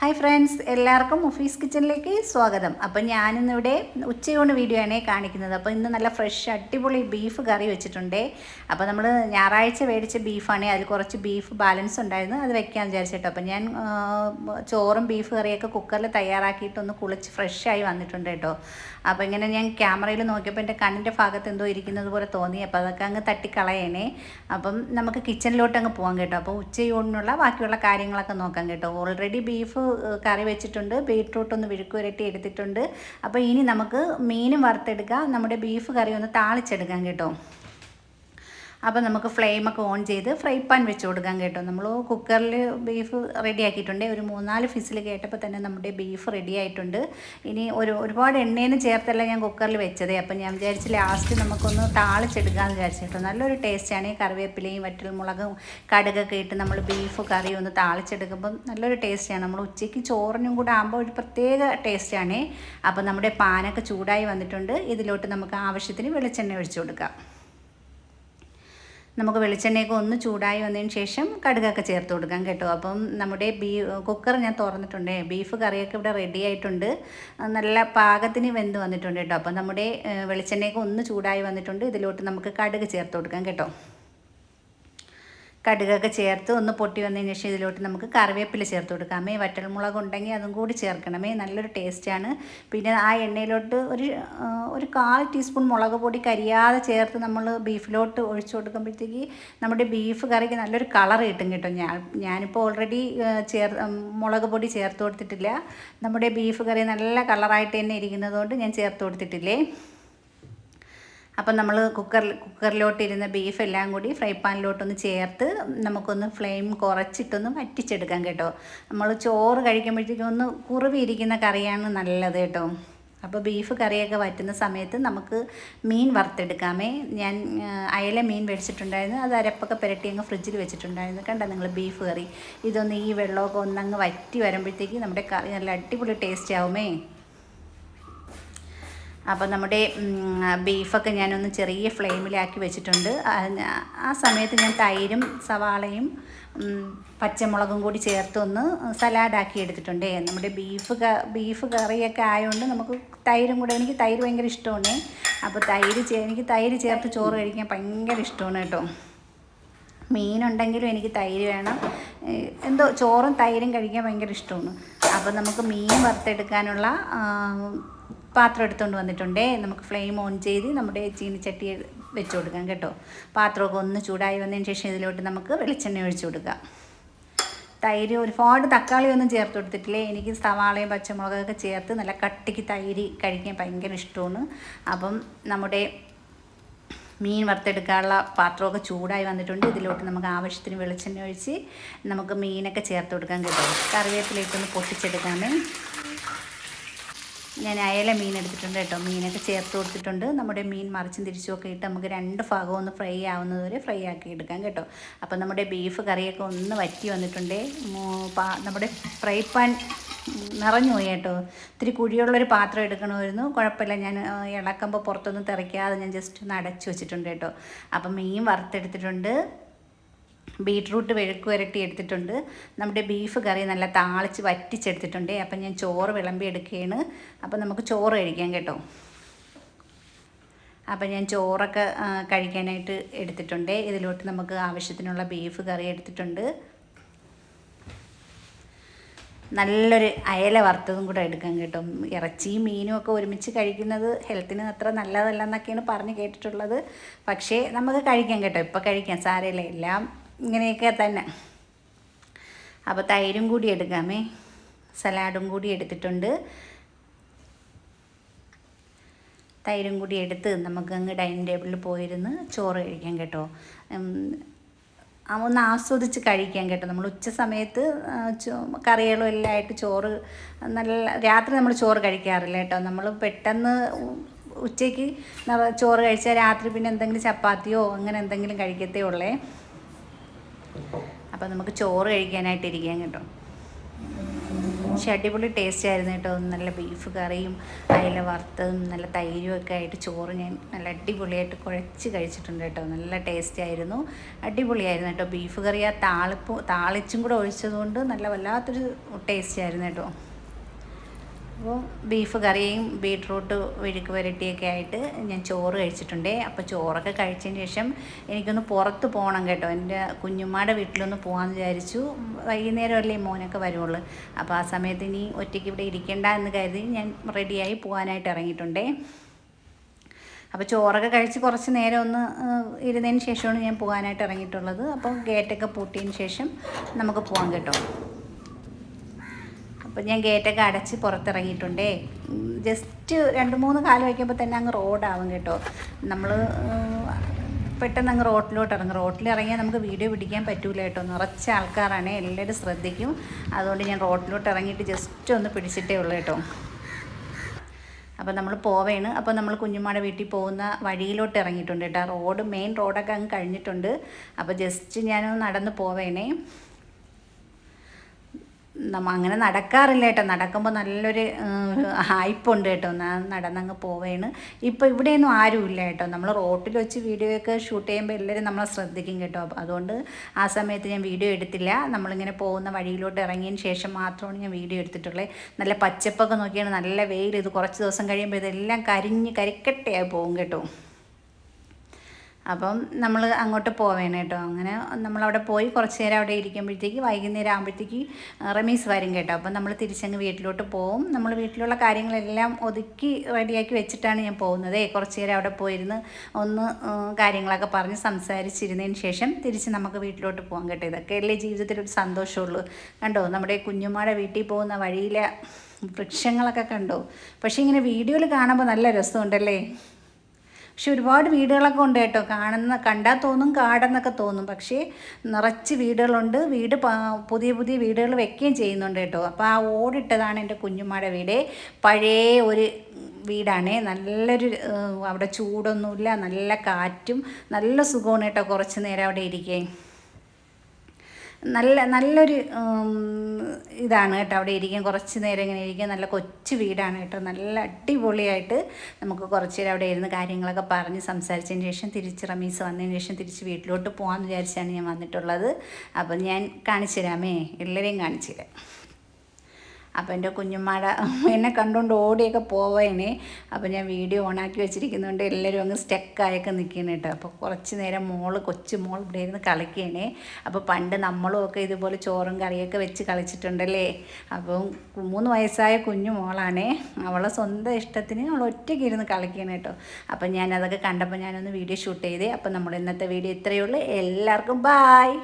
Hi friends എല്ലാവർക്കും office കിച്ചണിലേക്ക് സ്വാഗതം. അപ്പം ഞാനിന്നിവിടെ ഉച്ചയൂണ് വീഡിയോ ആണ് കാണിക്കുന്നത്. അപ്പോൾ ഇന്ന് നല്ല ഫ്രഷ് അടിപൊളി ബീഫ് കറി വെച്ചിട്ടുണ്ട്. അപ്പോൾ നമ്മൾ ഞായറാഴ്ച മേടിച്ച ബീഫാണ്. അതിൽ കുറച്ച് ബീഫ് ബാലൻസ് ഉണ്ടായിരുന്നു. അത് വെക്കാൻ വിചാരിച്ചിട്ടോ. അപ്പം ഞാൻ ചോറും ബീഫ് കറിയൊക്കെ കുക്കറിൽ തയ്യാറാക്കിയിട്ടൊന്ന് കുളിച്ച് ഫ്രഷായി വന്നിട്ടുണ്ട് കേട്ടോ. അപ്പോൾ ഇങ്ങനെ ഞാൻ ക്യാമറയിൽ നോക്കിയപ്പോൾ എന്റെ കണ്ണിന്റെ ഭാഗത്ത് എന്തോ ഇരിക്കുന്നത് പോലെ തോന്നി. അപ്പോൾ അതൊക്കെ അങ്ങ് തട്ടിക്കളയണേ. അപ്പം നമുക്ക് കിച്ചണിലോട്ട് അങ്ങ് പോകാം കേട്ടോ. അപ്പോൾ ഉച്ചയൂണിനുള്ള ബാക്കിയുള്ള കാര്യങ്ങളൊക്കെ നോക്കാം കേട്ടോ. ഓൾറെഡി ബീഫ് കറി വെച്ചിട്ടുണ്ട്. ബീട്രൂട്ട് ഒന്ന് വിഴുക്ക് വരട്ടി എടുത്തിട്ടുണ്ട്. അപ്പോൾ ഇനി നമുക്ക് മീനും വറുത്തെടുക്കാം. നമ്മുടെ ബീഫ് കറി ഒന്ന് താളിച്ചെടുക്കാം കേട്ടോ. അപ്പോൾ നമുക്ക് ഫ്ലെയിമൊക്കെ ഓൺ ചെയ്ത് ഫ്രൈ പാൻ വെച്ച് കൊടുക്കാം കേട്ടോ. നമ്മൾ കുക്കറിൽ ബീഫ് റെഡി ആക്കിയിട്ടുണ്ട്. ഒരു മൂന്നാൽ ഫിസിൽ കേട്ടപ്പോൾ തന്നെ നമ്മുടെ ബീഫ് റെഡി ആയിട്ടുണ്ട്. ഇനി ഒരു ഒരുപാട് എണ്ണയിൽ ചേർത്തല്ല ഞാൻ കുക്കറിൽ വെച്ചതേ. അപ്പം ഞാൻ വിചാരിച്ച് ലാസ്റ്റ് നമുക്കൊന്ന് താളിച്ചെടുക്കാമെന്ന് വിചാരിച്ചിട്ടോ നല്ലൊരു ടേസ്റ്റാണ് ഈ കറിവേപ്പിലയും വറ്റൽമുളകും കടുകൊക്കെ ഇട്ട് നമ്മൾ ബീഫ് കറി ഒന്ന് താളിച്ചെടുക്കുമ്പം നല്ലൊരു ടേസ്റ്റാണ് നമ്മൾ ഉച്ചയ്ക്ക് ചോറിനും കൂടെ ആകുമ്പോൾ ഒരു പ്രത്യേക ടേസ്റ്റാണ് അപ്പം നമ്മുടെ പാനൊക്കെ ചൂടായി വന്നിട്ടുണ്ട്. ഇതിലോട്ട് നമുക്ക് ആവശ്യത്തിന് വെളിച്ചെണ്ണ ഒഴിച്ചു കൊടുക്കാം. നമുക്ക് വെളിച്ചെണ്ണയൊക്കെ ഒന്ന് ചൂടായി വന്നതിന് ശേഷം കടുകൊക്കെ ചേർത്ത് കൊടുക്കാം കേട്ടോ. അപ്പം നമ്മുടെ ബീ കുക്കർ ഞാൻ തുറന്നിട്ടുണ്ട്. ബീഫ് കറിയൊക്കെ ഇവിടെ റെഡി ആയിട്ടുണ്ട്. നല്ല പാകത്തിന് വെന്ത് വന്നിട്ടുണ്ട് കേട്ടോ. അപ്പം നമ്മുടെ വെളിച്ചെണ്ണയൊക്കെ ഒന്ന് ചൂടായി വന്നിട്ടുണ്ട്. ഇതിലോട്ട് നമുക്ക് കടുക് ചേർത്ത് കൊടുക്കാം കേട്ടോ. കടുകൊക്കെ ചേർത്ത് ഒന്ന് പൊട്ടി വന്നതിന് ശേഷം ഇതിലോട്ട് നമുക്ക് കറിവേപ്പില ചേർത്ത് കൊടുക്കാമേ. വറ്റൽമുളക് ഉണ്ടെങ്കിൽ അതും കൂടി ചേർക്കണമേ. നല്ലൊരു ടേസ്റ്റാണ് പിന്നെ ആ എണ്ണയിലോട്ട് ഒരു ഒരു കാൽ ടീസ്പൂൺ മുളക് പൊടി കരിയാതെ ചേർത്ത് നമ്മൾ ബീഫിലോട്ട് ഒഴിച്ചു കൊടുക്കുമ്പോഴത്തേക്ക് നമ്മുടെ ബീഫ് കറിക്ക് നല്ലൊരു കളർ കിട്ടും കേട്ടോ. ഞാൻ ഞാനിപ്പോൾ ഓൾറെഡി ചേർ മുളക് പൊടി ചേർത്ത് കൊടുത്തിട്ടില്ല. നമ്മുടെ ബീഫ് കറി നല്ല കളറായിട്ട് തന്നെ ഇരിക്കുന്നതുകൊണ്ട് ഞാൻ ചേർത്ത് കൊടുത്തിട്ടില്ലേ? അപ്പം നമ്മൾ കുക്കറിൽ കുക്കറിലോട്ടിരുന്ന ബീഫ് എല്ലാം കൂടി ഫ്രൈ പാനിലോട്ടൊന്ന് ചേർത്ത് നമുക്കൊന്ന് ഫ്ലെയിം കുറച്ചിട്ടൊന്ന് വറ്റിച്ചെടുക്കാം കേട്ടോ. നമ്മൾ ചോറ് കഴിക്കുമ്പോഴത്തേക്കും ഒന്ന് കുറുവിയിരിക്കുന്ന കറിയാണ് നല്ലത് കേട്ടോ. അപ്പോൾ ബീഫ് കറിയൊക്കെ വറ്റുന്ന സമയത്ത് നമുക്ക് മീൻ വറുത്തെടുക്കാമേ. ഞാൻ അയല മീൻ മേടിച്ചിട്ടുണ്ടായിരുന്നു അത് അരപ്പൊക്കെ പുരട്ടി അങ്ങ് ഫ്രിഡ്ജിൽ വെച്ചിട്ടുണ്ടായിരുന്നു. കണ്ട നിങ്ങൾ ബീഫ് കറി? ഇതൊന്ന് ഈ വെള്ളമൊക്കെ ഒന്നങ്ങ് വറ്റി വരുമ്പോഴത്തേക്ക് നമ്മുടെ കറി നല്ല അടിപൊളി ടേസ്റ്റ് ആവുമേ. അപ്പോൾ നമ്മുടെ ബീഫൊക്കെ ഞാനൊന്ന് ചെറിയ ഫ്ലെയിമിലാക്കി വെച്ചിട്ടുണ്ട്. ആ- സമയത്ത് ഞാൻ തൈരും സവാളയും പച്ചമുളകും കൂടി ചേർത്ത് ഒന്ന് സലാഡാക്കി എടുത്തിട്ടുണ്ട്. നമ്മുടെ ബീഫ് ബീഫ് കറിയൊക്കെ ആയതുകൊണ്ട് നമുക്ക് തൈരും കൂടെ എനിക്ക് തൈര് ഭയങ്കര ഇഷ്ടമാണ്. അപ്പോൾ തൈര് എനിക്ക് തൈര് ചേർത്ത് ചോറ് കഴിക്കാൻ ഭയങ്കര ഇഷ്ടമാണ് കേട്ടോ. മീനുണ്ടെങ്കിലും എനിക്ക് തൈര് വേണം. എന്തോ ചോറും തൈരും കഴിക്കാൻ ഭയങ്കര ഇഷ്ടമാണ്. അപ്പോൾ നമുക്ക് മീൻ വറുത്തെടുക്കാനുള്ള പാത്രം എടുത്തുകൊണ്ട് വന്നിട്ടുണ്ടേ. നമുക്ക് ഫ്ലെയിം ഓൺ ചെയ്ത് നമ്മുടെ ചീനിച്ചട്ടി വെച്ച് കൊടുക്കാം കേട്ടോ. പാത്രമൊക്കെ ഒന്ന് ചൂടായി വന്നതിന് ശേഷം ഇതിലോട്ട് നമുക്ക് വെളിച്ചെണ്ണ ഒഴിച്ചു കൊടുക്കാം. തൈര് ഒരുപാട് തക്കാളി ഒന്നും ചേർത്ത് കൊടുത്തിട്ടില്ലേ? എനിക്ക് സവാളയും പച്ചമുളകൊക്കെ ചേർത്ത് നല്ല കട്ടിക്ക് തൈര് കഴിക്കാൻ ഭയങ്കര ഇഷ്ടമാണ്. അപ്പം നമ്മുടെ മീൻ വറുത്തെടുക്കാനുള്ള പാത്രമൊക്കെ ചൂടായി വന്നിട്ടുണ്ട്. ഇതിലോട്ട് നമുക്ക് ആവശ്യത്തിന് വെളിച്ചെണ്ണ ഒഴിച്ച് നമുക്ക് മീനൊക്കെ ചേർത്ത് കൊടുക്കാൻ കിട്ടും. കറിവേപ്പിലേക്കൊന്ന് പൊട്ടിച്ചെടുക്കാമേ. ഞാൻ അയല മീൻ എടുത്തിട്ടുണ്ട് കേട്ടോ. മീനൊക്കെ ചേർത്ത് കൊടുത്തിട്ടുണ്ട്. നമ്മുടെ മീൻ മറിച്ചും തിരിച്ചും ഒക്കെ ഇട്ട് നമുക്ക് രണ്ട് ഭാഗം ഒന്ന് ഫ്രൈ ആവുന്നത് വരെ ഫ്രൈ ആക്കി എടുക്കാം കേട്ടോ. അപ്പോൾ നമ്മുടെ ബീഫ് കറിയൊക്കെ ഒന്ന് വറ്റി വന്നിട്ടുണ്ട്. നമ്മുടെ ഫ്രൈ പാൻ നിറഞ്ഞു പോയി കേട്ടോ. ഇത്തിരി കുഴിയുള്ളൊരു പാത്രം എടുക്കണമായിരുന്നു. കുഴപ്പമില്ല. ഞാൻ ഇളക്കുമ്പോൾ പുറത്തൊന്നും തിറയ്ക്കാതെ ഞാൻ ജസ്റ്റ് ഒന്ന് അടച്ചു വെച്ചിട്ടുണ്ട് കേട്ടോ. അപ്പം മീൻ വറുത്തെടുത്തിട്ടുണ്ട്. ബീട്രൂട്ട് വെഴുക്ക് വരട്ടി എടുത്തിട്ടുണ്ട്. നമ്മുടെ ബീഫ് കറി നല്ല താളിച്ച് വറ്റിച്ചെടുത്തിട്ടുണ്ട്. അപ്പം ഞാൻ ചോറ് വിളമ്പി എടുക്കുകയാണ് അപ്പം നമുക്ക് ചോറ് കഴിക്കാം കേട്ടോ. അപ്പം ഞാൻ ചോറൊക്കെ കഴിക്കാനായിട്ട് എടുത്തിട്ടുണ്ട്. ഇതിലോട്ട് നമുക്ക് ആവശ്യത്തിനുള്ള ബീഫ് കറി എടുത്തിട്ടുണ്ട്. നല്ലൊരു അയല വറുത്തതും കൂടെ എടുക്കാം കേട്ടോ. ഇറച്ചിയും മീനും ഒക്കെ ഒരുമിച്ച് കഴിക്കുന്നത് ഹെൽത്തിന് അത്ര നല്ലതല്ല എന്നൊക്കെയാണ് പറഞ്ഞ് കേട്ടിട്ടുള്ളത്. പക്ഷേ നമുക്ക് കഴിക്കാം കേട്ടോ. ഇപ്പം കഴിക്കാം. സാരമില്ല. എല്ലാം ഇങ്ങനെയൊക്കെ തന്നെ. അപ്പോൾ തൈരും കൂടി എടുക്കാമേ. സലാഡും കൂടി എടുത്തിട്ടുണ്ട്. തൈരും കൂടി എടുത്ത് നമുക്ക് അങ്ങ് ഡൈനിങ് ടേബിളിൽ പോയിരുന്ന് ചോറ് കഴിക്കാം കേട്ടോ. ഒന്ന് ആസ്വദിച്ച് കഴിക്കാം കേട്ടോ. നമ്മൾ ഉച്ച സമയത്ത് കറികളും എല്ലാം ആയിട്ട് ചോറ് നല്ല രാത്രി നമ്മൾ ചോറ് കഴിക്കാറില്ല കേട്ടോ. നമ്മൾ പെട്ടെന്ന് ഉച്ചയ്ക്ക് ചോറ് കഴിച്ചാൽ രാത്രി പിന്നെ എന്തെങ്കിലും ചപ്പാത്തിയോ അങ്ങനെ എന്തെങ്കിലും കഴിക്കത്തേ ഉള്ളേ. അപ്പം നമുക്ക് ചോറ് കഴിക്കാനായിട്ടിരിക്കാം കേട്ടോ. പക്ഷേ അടിപൊളി ടേസ്റ്റ് ആയിരുന്നു കേട്ടോ. നല്ല ബീഫ് കറിയും അയില വറുത്തതും നല്ല തൈരും ഒക്കെ ആയിട്ട് ചോറ് ഞാൻ നല്ല അടിപൊളിയായിട്ട് കുഴച്ച് കഴിച്ചിട്ടുണ്ട് കേട്ടോ. നല്ല ടേസ്റ്റ് ആയിരുന്നു. അടിപൊളിയായിരുന്നു കേട്ടോ. ബീഫ് കറി ആ താളിപ്പ് താളിച്ചും കൂടെ ഒഴിച്ചതുകൊണ്ട് നല്ല വല്ലാത്തൊരു ടേസ്റ്റ് ആയിരുന്നു കേട്ടോ. അപ്പോൾ ബീഫ് കറിയും ബീട്രൂട്ട് വിഴുക്ക് വരട്ടിയൊക്കെ ആയിട്ട് ഞാൻ ചോറ് കഴിച്ചിട്ടുണ്ട്. അപ്പോൾ ചോറൊക്കെ കഴിച്ചതിന് ശേഷം എനിക്കൊന്ന് പുറത്ത് പോകണം കേട്ടോ. എന്റെ കുഞ്ഞുമ്മയുടെ വീട്ടിലൊന്ന് പോകാമെന്ന് വിചാരിച്ചു. വൈകുന്നേരം അല്ലേ മോനൊക്കെ വരുള്ളൂ. അപ്പോൾ ആ സമയത്ത് ഇനി ഒറ്റയ്ക്ക് ഇവിടെ ഇരിക്കേണ്ട എന്ന് കരുതി ഞാൻ റെഡിയായി പോകാനായിട്ട് ഇറങ്ങിയിട്ടുണ്ടേ. അപ്പോൾ ചോറൊക്കെ കഴിച്ച് കുറച്ച് നേരം ഒന്ന് ഇരുന്നതിന് ശേഷമാണ് ഞാൻ പോകാനായിട്ട് ഇറങ്ങിയിട്ടുള്ളത്. അപ്പോൾ ഗേറ്റൊക്കെ പൂട്ടിയതിന് ശേഷം നമുക്ക് പോകാം കേട്ടോ. അപ്പോൾ ഞാൻ ഗേറ്റൊക്കെ അടച്ച് പുറത്തിറങ്ങിയിട്ടുണ്ടേ. ജസ്റ്റ് രണ്ട് മൂന്ന് കാലം വയ്ക്കുമ്പോൾ തന്നെ അങ്ങ് റോഡാവും കേട്ടോ. നമ്മൾ പെട്ടെന്ന് അങ്ങ് റോട്ടിലോട്ട് ഇറങ്ങും. റോട്ടിൽ ഇറങ്ങിയാൽ നമുക്ക് വീഡിയോ പിടിക്കാൻ പറ്റൂല കേട്ടോ. നിറച്ച ആൾക്കാരാണ് എല്ലാവരും ശ്രദ്ധിക്കും. അതുകൊണ്ട് ഞാൻ റോട്ടിലോട്ട് ഇറങ്ങിയിട്ട് ജസ്റ്റ് ഒന്ന് പിടിച്ചിട്ടേ ഉള്ളൂ കേട്ടോ. അപ്പോൾ നമ്മൾ പോവേണ്. അപ്പോൾ നമ്മൾ കുഞ്ഞുമാടെ വീട്ടിൽ പോകുന്ന വഴിയിലോട്ട് ഇറങ്ങിയിട്ടുണ്ട് കേട്ടോ. റോഡ് മെയിൻ റോഡൊക്കെ അങ്ങ് കഴിഞ്ഞിട്ടുണ്ട്. അപ്പോൾ ജസ്റ്റ് ഞാൻ നടന്ന് പോവേണേ. നമ്മ അങ്ങനെ നടക്കാറില്ല കേട്ടോ. നടക്കുമ്പോൾ നല്ലൊരു ഹൈപ്പുണ്ട് കേട്ടോ. ഞാൻ നടന്നങ്ങ് പോവേണ്. ഇപ്പോൾ ഇവിടെയൊന്നും ആരുമില്ല കേട്ടോ. നമ്മൾ റോട്ടിൽ വെച്ച് വീഡിയോ ഒക്കെ ഷൂട്ട് ചെയ്യുമ്പോൾ എല്ലാവരും നമ്മളെ ശ്രദ്ധിക്കും കേട്ടോ. അതുകൊണ്ട് ആ സമയത്ത് ഞാൻ വീഡിയോ എടുത്തില്ല. നമ്മളിങ്ങനെ പോകുന്ന വഴിയിലോട്ട് ഇറങ്ങിയതിന് ശേഷം മാത്രമാണ് ഞാൻ വീഡിയോ എടുത്തിട്ടുള്ളത് നല്ല പച്ചപ്പൊക്കെ നോക്കിയാണ്. നല്ല വെയിൽ ഇത് കുറച്ച് ദിവസം കഴിയുമ്പോൾ ഇതെല്ലാം കരിഞ്ഞ് കരിക്കട്ടയായി പോകും കേട്ടോ. അപ്പം നമ്മൾ അങ്ങോട്ട് പോവേണം കേട്ടോ. അങ്ങനെ നമ്മളവിടെ പോയി കുറച്ച് നേരം അവിടെ ഇരിക്കുമ്പോഴത്തേക്ക് വൈകുന്നേരം ആകുമ്പോഴത്തേക്ക് റമീസ് വരും കേട്ടോ. അപ്പം നമ്മൾ തിരിച്ചങ്ങ് വീട്ടിലോട്ട് പോവും. നമ്മൾ വീട്ടിലുള്ള കാര്യങ്ങളെല്ലാം ഒതുക്കി റെഡിയാക്കി വെച്ചിട്ടാണ് ഞാൻ പോകുന്നത്. കുറച്ച് നേരം അവിടെ പോയിരുന്ന് ഒന്ന് കാര്യങ്ങളൊക്കെ പറഞ്ഞ് സംസാരിച്ചിരുന്നതിന് ശേഷം തിരിച്ച് നമുക്ക് വീട്ടിലോട്ട് പോകാം കേട്ടോ. ഇതൊക്കെ അല്ലേ ജീവിതത്തിൽ ഒരു സന്തോഷമുള്ളൂ. കണ്ടോ നമ്മുടെ കുഞ്ഞുമാടെ വീട്ടിൽ പോകുന്ന വഴിയിലെ വൃക്ഷങ്ങളൊക്കെ കണ്ടോ? പക്ഷേ ഇങ്ങനെ വീഡിയോയിൽ കാണുമ്പോൾ നല്ല രസമുണ്ടല്ലേ? പക്ഷെ ഒരുപാട് വീടുകളൊക്കെ ഉണ്ട് കേട്ടോ. കാണുന്ന കണ്ടാൽ തോന്നും കാടെന്നൊക്കെ തോന്നും. പക്ഷേ നിറച്ച് വീടുകളുണ്ട്. വീട് പുതിയ പുതിയ വീടുകൾ വെക്കുകയും ചെയ്യുന്നുണ്ട് കേട്ടോ. അപ്പോൾ ആ ഓടിട്ടതാണ് എന്റെ കുഞ്ഞുമ്മയുടെ വീട്. പഴയ ഒരു വീടാണേ. നല്ലൊരു അവിടെ ചൂടൊന്നുമില്ല. നല്ല കാറ്റും നല്ല സുഖമാണ് കേട്ടോ കുറച്ച് നേരം അവിടെ ഇരിക്കുകയും നല്ല നല്ലൊരു ഇതാണ് കേട്ടോ അവിടെ ഇരിക്കാൻ. കുറച്ച് നേരം ഇങ്ങനെ ഇരിക്കാൻ. നല്ല കൊച്ചു വീടാണ് കേട്ടോ. നല്ല അടിപൊളിയായിട്ട് നമുക്ക് കുറച്ച് നേരം അവിടെ ഇരുന്ന് കാര്യങ്ങളൊക്കെ പറഞ്ഞ് സംസാരിച്ചതിന് ശേഷം തിരിച്ച് റമീസ് വന്നതിന് ശേഷം തിരിച്ച് വീട്ടിലോട്ട് പോകാമെന്ന് വിചാരിച്ചാണ് ഞാൻ വന്നിട്ടുള്ളത്. അപ്പം ഞാൻ കാണിച്ചു തരാമേ. എല്ലാവരെയും കാണിച്ചു തരാം. അപ്പോൾ എന്റെ കുഞ്ഞുമ്മാട എന്നെ കണ്ടുകൊണ്ട് ഓടിയൊക്കെ പോവേനെ. അപ്പോൾ ഞാൻ വീഡിയോ ഓണാക്കി വെച്ചിരിക്കുന്നതുകൊണ്ട് എല്ലാവരും അങ്ങ് സ്റ്റക്കായൊക്കെ നിൽക്കണം കേട്ടോ അപ്പോൾ കുറച്ച് നേരം മോൾ കൊച്ചു മോൾ ഇവിടെ ഇരുന്ന് കളിക്കണേ. അപ്പോൾ പണ്ട് നമ്മളും ഒക്കെ ഇതുപോലെ ചോറും കറിയൊക്കെ വെച്ച് കളിച്ചിട്ടുണ്ടല്ലേ? അപ്പം മൂന്ന് വയസ്സായ കുഞ്ഞു മോളാണേ. അവളെ സ്വന്തം ഇഷ്ടത്തിന് അവൾ ഒറ്റയ്ക്ക് ഇരുന്ന് കളിക്കണം കേട്ടോ അപ്പം ഞാനതൊക്കെ കണ്ടപ്പോൾ ഞാനൊന്ന് വീഡിയോ ഷൂട്ട് ചെയ്തേ അപ്പം നമ്മൾ ഇന്നത്തെ വീഡിയോ ഇത്രയേ ഉള്ളൂ. എല്ലാവർക്കും ബായ്